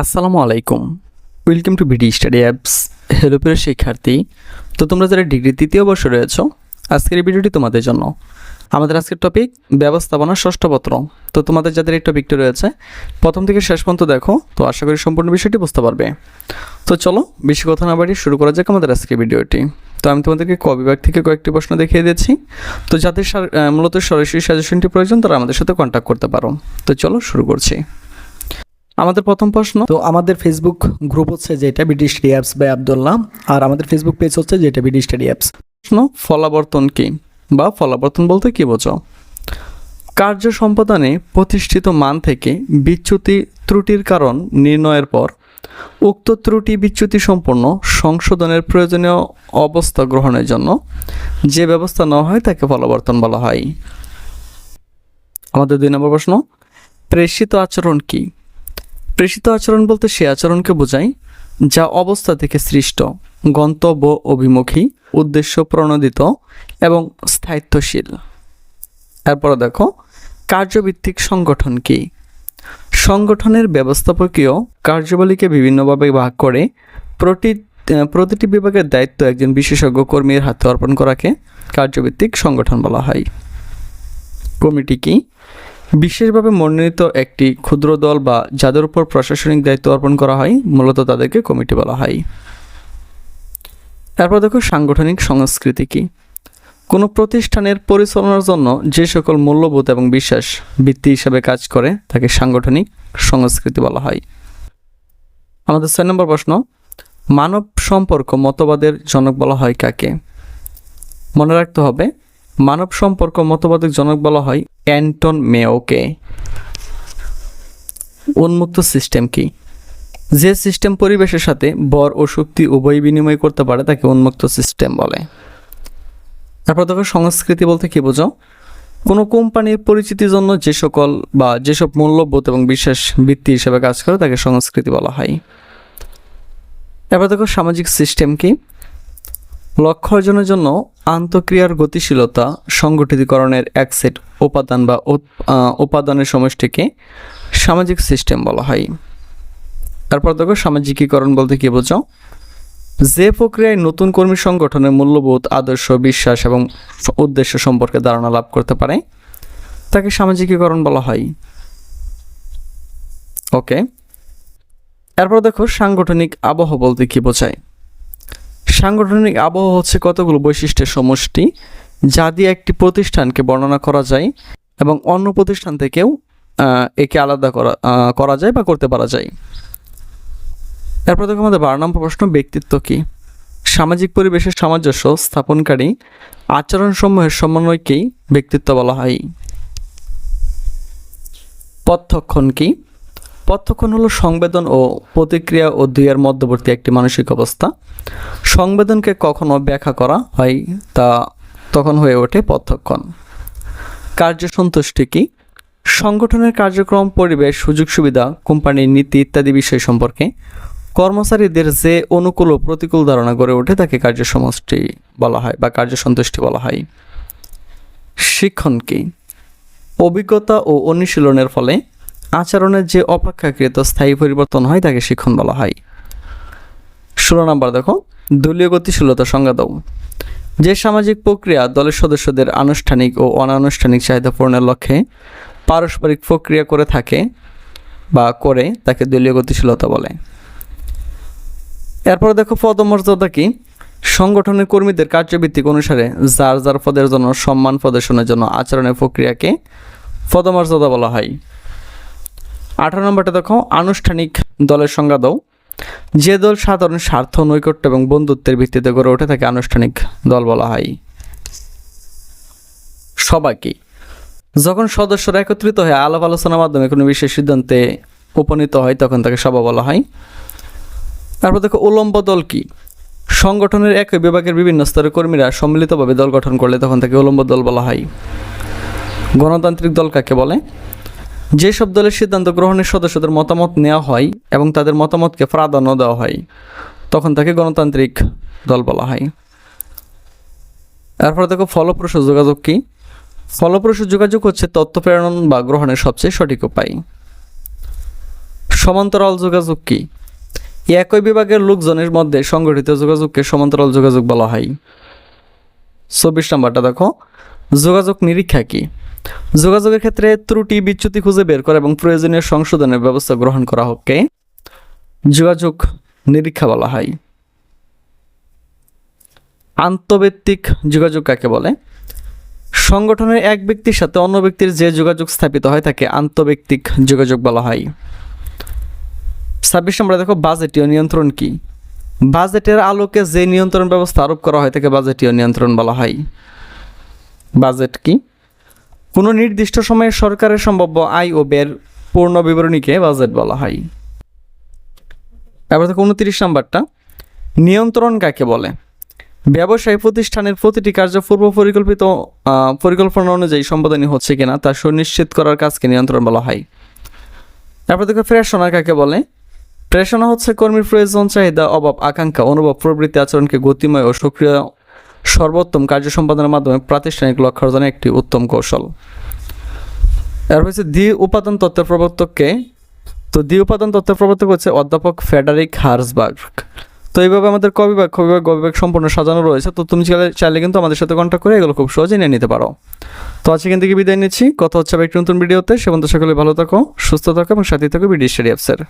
আসসালামু আলাইকুম। Welcome to BD study apps hello প্রিয় শিক্ষার্থী। তো তোমরা যারা ডিগ্রি তৃতীয় বর্ষ রয়েছো, আজকের এই ভিডিওটি তোমাদের জন্য। আমাদের আজকের টপিক ব্যবস্থাপনা ষষ্ঠ পত্র। তো তোমাদের যাদের এই টপিকটি রয়েছে, প্রথম থেকে শেষ পর্যন্ত দেখো, তো আশা করি সম্পূর্ণ বিষয়টি বুঝতে পারবে। তো চলো, বেশি কথা না বাড়িয়ে শুরু করা যাক আমাদের আজকের ভিডিওটি। তো আমি তোমাদেরকে ক বিভাগ থেকে কয়েকটি প্রশ্ন দেখিয়ে দিয়েছি। তো যাদের মূলত সরাসরি সাজেশনটি প্রয়োজন, তারা আমাদের সাথে কন্ট্যাক্ট করতে পারো। তো চলো, শুরু করছি। আমাদের প্রথম প্রশ্ন। তো আমাদের ফেসবুক গ্রুপ হচ্ছে যেটা BD study apps by Abdullah আর আমাদের ফেসবুক পেজ হচ্ছে যেটা বিডি স্টাডি অ্যাপস প্রশ্ন ফলাবর্তন কি বা ফলাবর্তন বলতে কি বোঝো? কার্য সম্পাদনে প্রতিষ্ঠিত মান থেকে বিচ্যুতি ত্রুটির কারণ নির্ণয়ের পর উক্ত ত্রুটি বিচ্যুতি সম্পন্ন সংশোধনের প্রয়োজনীয় অবস্থা গ্রহণের জন্য যে ব্যবস্থা নেওয়া হয় তাকে ফলাবর্তন বলা হয়। আমাদের দুই নম্বর প্রশ্ন প্রেষিত আচরণ কি? প্রেষিত আচরণ বলতে সে আচরণকে বোঝায়, যা অবস্থা থেকে সৃষ্ট, গন্তব্য অভিমুখী, উদ্দেশ্য প্রণোদিত এবং স্থায়িত্বশীল। এরপর দেখো, কার্যভিত্তিক সংগঠন কি? সংগঠনের ব্যবস্থাপকীয় কার্যাবলীকে বিভিন্নভাবে ভাগ করে প্রতি প্রতিটি বিভাগের দায়িত্ব একজন বিশেষজ্ঞ কর্মীর হাতে অর্পণ করাকে কার্যভিত্তিক সংগঠন বলা হয়। কমিটি কি? বিশেষভাবে মনোনীত একটি ক্ষুদ্র দল বা যাদের উপর প্রশাসনিক দায়িত্ব অর্পণ করা হয়, মূলত তাদেরকে কমিটি বলা হয়। তারপর দেখো সাংগঠনিক সংস্কৃতি কি? কোনো প্রতিষ্ঠানের পরিচালনার জন্য যে সকল মূল্যবোধ এবং বিশ্বাস ভিত্তি হিসাবে কাজ করে, তাকে সাংগঠনিক সংস্কৃতি বলা হয়। আমাদের ছয় নম্বর প্রশ্ন, মানব সম্পর্ক মতবাদের জনক বলা হয় কাকে? মনে রাখতে হবে মানব সম্পর্ক মতবাদের জনক বলা হয় অ্যান্টন মেওকে। উন্মুক্ত সিস্টেম কি? যে সিস্টেম পরিবেশের সাথে বর ও শক্তি উভয় বিনিময় করতে পারে, তাকে উন্মুক্ত সিস্টেম বলে। তারপর দেখো সংস্কৃতি বলতে কি বোঝো? কোনো কোম্পানির পরিচিতির জন্য যে সকল বা যেসব মূল্যবোধ এবং বিশ্বাস ভিত্তি হিসেবে কাজ করে, তাকে সংস্কৃতি বলা হয়। এবার দেখো সামাজিক সিস্টেম কি? লক্ষ্য অর্জনের জন্য আন্তঃক্রিয়ার গতিশীলতা সংগঠিতকরণের এক সেট উপাদান বা উপাদানের সমষ্টিকে সামাজিক সিস্টেম বলা হয়। তারপর দেখো সামাজিকীকরণ বলতে কি বোঝো? যে প্রক্রিয়ায় নতুন কর্মী সংগঠনের মূল্যবোধ, আদর্শ, বিশ্বাস এবং উদ্দেশ্য সম্পর্কে ধারণা লাভ করতে পারে, তাকে সামাজিকীকরণ বলা হয়। ওকে। এরপর দেখো সাংগঠনিক আবহ বলতে কি বোঝায়? সাংগঠনিক আবহ হচ্ছে কতগুলো বৈশিষ্ট্যের সমষ্টি, যা দিয়ে একটি প্রতিষ্ঠানকে বর্ণনা করা যায় এবং অন্য প্রতিষ্ঠান থেকেও একে আলাদা করা করা যায় বা করতে পারা যায়। এরপর দেখো আমাদের বারো নম্বর প্রশ্ন, ব্যক্তিত্ব কি? সামাজিক পরিবেশের সামঞ্জস্য স্থাপনকারী আচরণসমূহের সমন্বয়কেই ব্যক্তিত্ব বলা হয়। পথক্ষণ কি? পথক্ষণ হলো সংবেদন ও প্রতিক্রিয়া ও দুইয়ের মধ্যবর্তী একটি মানসিক অবস্থা। সংবেদনকে কখনো ব্যাখ্যা করা হয় তা তখন হয়ে ওঠে প্রত্যক্ষণ। কার্য সন্তুষ্টি কি? সংগঠনের কার্যক্রম, পরিবেশ সুযোগ সুবিধা কোম্পানির নীতি ইত্যাদি বিষয় সম্পর্কে কর্মচারীদের যে অনুকূল ও প্রতিকূল ধারণা গড়ে ওঠে তাকে কার্য সমষ্টি বলা হয় বা কার্য সন্তুষ্টি বলা হয়। শিক্ষণ কি? অভিজ্ঞতা ও অনুশীলনের ফলে আচরণের যে অপেক্ষাকৃত স্থায়ী পরিবর্তন হয়, তাকে শিক্ষণ বলা হয়। ষোলো নম্বর দেখো, দলীয় গতিশীলতা সংজ্ঞা দাও যে সামাজিক প্রক্রিয়া দলের সদস্যদের আনুষ্ঠানিক ও অনানুষ্ঠানিক চাহিদা পূরণের লক্ষ্যে পারস্পরিক প্রক্রিয়া করে থাকে বা করে, তাকে দলীয় গতিশীলতা বলে। এরপর দেখো, পদমর্যাদা কি? সংগঠনের কর্মীদের কার্যভিত্তিক অনুসারে যার যার পদের জন্য, সম্মান প্রদর্শনের জন্য আচরণের প্রক্রিয়াকে পদমর্যাদা বলা হয়। আঠারো নম্বরটা দেখো, আনুষ্ঠানিক দলের সংজ্ঞা দাও। যে দল সাধারণ স্বার্থ, নৈকট্য এবং বন্ধুত্বের ভিত্তিতে গড়ে ওঠে তাকে আনুষ্ঠানিক দল বলা হয়। সবাই কি যখন সদস্যরা একত্রিত হয়ে আলাপ আলোচনার মাধ্যমে কোনো বিশেষ সিদ্ধান্তে উপনীত হয়, তখন তাকে সভা বলা হয়। তারপর দেখো, উলম্ব দল কি? সংগঠনের একই বিভাগের বিভিন্ন স্তরের কর্মীরা সম্মিলিতভাবে দল গঠন করলে তখন তাকে উলম্ব দল বলা হয়। গণতান্ত্রিক দল কাকে বলে? যেসব দলের সিদ্ধান্ত গ্রহণের সদস্যদের মতামত নেওয়া হয় এবং তাদের মতামতকে প্রাধান্য দেওয়া হয়, তখন তাকে গণতান্ত্রিক দল বলা হয়। এরপর দেখো ফলপ্রসূ যোগাযোগ কি? ফলপ্রসূ যোগাযোগ হচ্ছে তথ্য প্রেরণ বা গ্রহণের সবচেয়ে সঠিক উপায়। সমান্তরাল যোগাযোগ কি? একই বিভাগের লোকজনের মধ্যে সংগঠিত যোগাযোগকে সমান্তরাল যোগাযোগ বলা হয়। চব্বিশ নম্বরটা দেখো। যোগাযোগ নিরীক্ষা কি? যোগাযোগের ক্ষেত্রে ত্রুটি, বিচ্যুতি খুঁজে বের করা এবং প্রয়োজনীয় সংশোধনের ব্যবস্থা গ্রহণ করা হোককে। যোগাযোগ নিরীক্ষা বলা হয়। আন্তঃব্যক্তিক যোগাযোগ কাকে বলে? সংগঠনের এক ব্যক্তির সাথে অন্য ব্যক্তির যে যোগাযোগ স্থাপিত হয় তাকে আন্তঃব্যক্তিক যোগাযোগ বলা হয়। ছাব্বিশ নম্বরে দেখো, বাজেটীয় নিয়ন্ত্রণ কি? বাজেটের আলোকে যে নিয়ন্ত্রণ ব্যবস্থা আরোপ করা হয় তাকে বাজেটীয় নিয়ন্ত্রণ বলা হয়। বাজেট কি? কোনো নির্দিষ্ট সময়ে সরকারের সম্ভাব্য আয় ও ব্যয়ের পূর্ণ বিবরণীকে বাজেট বলা হয়। এবার দেখো উনত্রিশ নাম্বারটা। নিয়ন্ত্রণ কাকে বলে? ব্যবসায়ী প্রতিষ্ঠানের প্রতিটি কার্য পূর্ব পরিকল্পিত পরিকল্পনা অনুযায়ী সম্পাদনী হচ্ছে কিনা তা সুনিশ্চিত করার কাজকে নিয়ন্ত্রণ বলা হয়। তারপর দেখো প্রেষণা কাকে বলে? প্রেষণা হচ্ছে কর্মীর প্রয়োজন, চাহিদা, অভাব, আকাঙ্ক্ষা, অনুভব, প্রবৃত্তি, আচরণকে গতিময় ও সক্রিয় সর্বোত্তম কার্য সম্পাদনের মাধ্যমে প্রাতিষ্ঠানিক লক্ষ্য অর্জনের একটি উত্তম কৌশল। এর হচ্ছে দ্বি উপাদান তত্ত্বের প্রবর্তককে, তো দ্বি উপাদান তত্ত্বের প্রবর্তক হচ্ছে অধ্যাপক ফেডারিক হার্সবার্গ। তো এইভাবে আমাদের ক বিভাগ খ বিভাগ গ বিভাগ সম্পূর্ণ সাজানো রয়েছে, তো তুমি চাইলে চাইলে কিন্তু আমাদের সাথে কন্ট্যাক্ট করে এগুলো খুব সহজে নিয়ে নিতে পারো। তো আজকে থেকে বিদায় নিচ্ছি। কথা হচ্ছে একটি নতুন ভিডিওতে। সে পর্যন্ত সকলে ভালো থাকো, সুস্থ থাকো এবং সাথে থাকো বিডি স্টাডি অ্যাপসের।